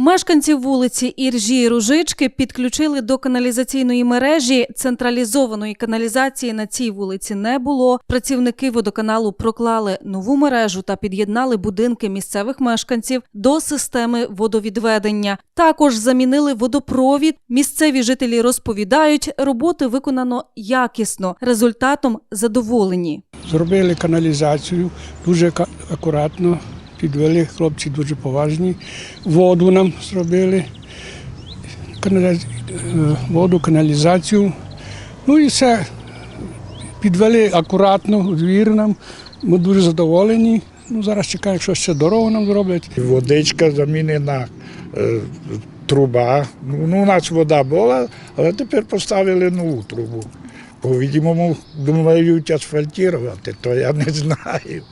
Мешканців вулиці Іржі Ружички підключили до каналізаційної мережі. Централізованої каналізації на цій вулиці не було. Працівники водоканалу проклали нову мережу та під'єднали будинки місцевих мешканців до системи водовідведення. Також замінили водопровід. Місцеві жителі розповідають, роботи виконано якісно. Результатом задоволені. Зробили каналізацію дуже акуратно, підвели хлопці дуже поважні. Воду нам зробили, е, воду, каналізацію. Ну і все. Підвели акуратно, у двір нам. Ми дуже задоволені. Ну, зараз чекаємо, якщо ще дорогу нам зроблять. Водичка замінена, е, труба. Ну, ну, у нас вода була, але тепер поставили нову трубу. По-відомому, думають асфальтувати, то я не знаю.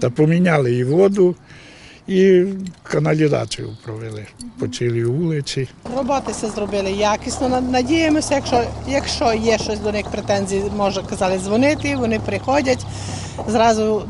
Та поміняли і воду, і каналізацію провели по цілій вулиці. Роботи все зробили якісно. Над- Надіємося, якщо, якщо є щось до них претензії, може казали дзвонити, вони приходять, зразу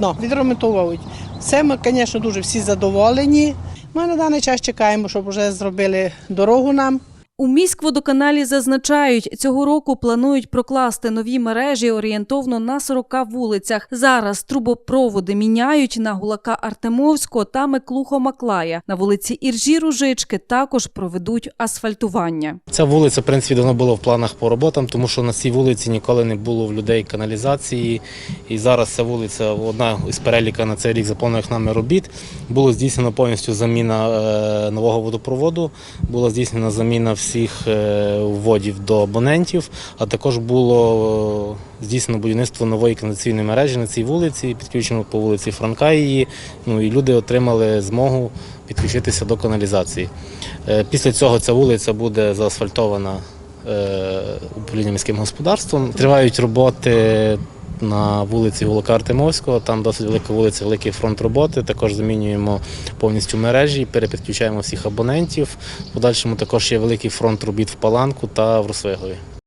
ну, відремонтовують. Все ми, звісно, дуже всі задоволені. Ми на даний час чекаємо, щоб вже зробили дорогу нам. У міськводоканалі зазначають, цього року планують прокласти нові мережі орієнтовно на 40 вулицях. Зараз трубопроводи міняють на Гулака Артемовського та Миклухо Маклая. На вулиці Іржі Ружички також проведуть асфальтування. Ця вулиця, в принципі, давно була в планах по роботам, тому що на цій вулиці ніколи не було в людей каналізації. І зараз ця вулиця одна із переліка на цей рік заповнених нами робіт. Було здійснено повністю заміна е, нового водопроводу, була здійснена заміна всіх е, вводів до абонентів, а також було е, здійснено будівництво нової каналізаційної мережі на цій вулиці, підключено по вулиці Франка її. Ну і люди отримали змогу підключитися до каналізації. Е, Після цього ця вулиця буде заасфальтована управлінням міським господарством. Тривають роботи на вулиці Волока Артемовського, там досить велика вулиця, великий фронт роботи. Також замінюємо повністю мережі, перепідключаємо всіх абонентів. В подальшому також є великий фронт робіт в Паланку та в Росвигові.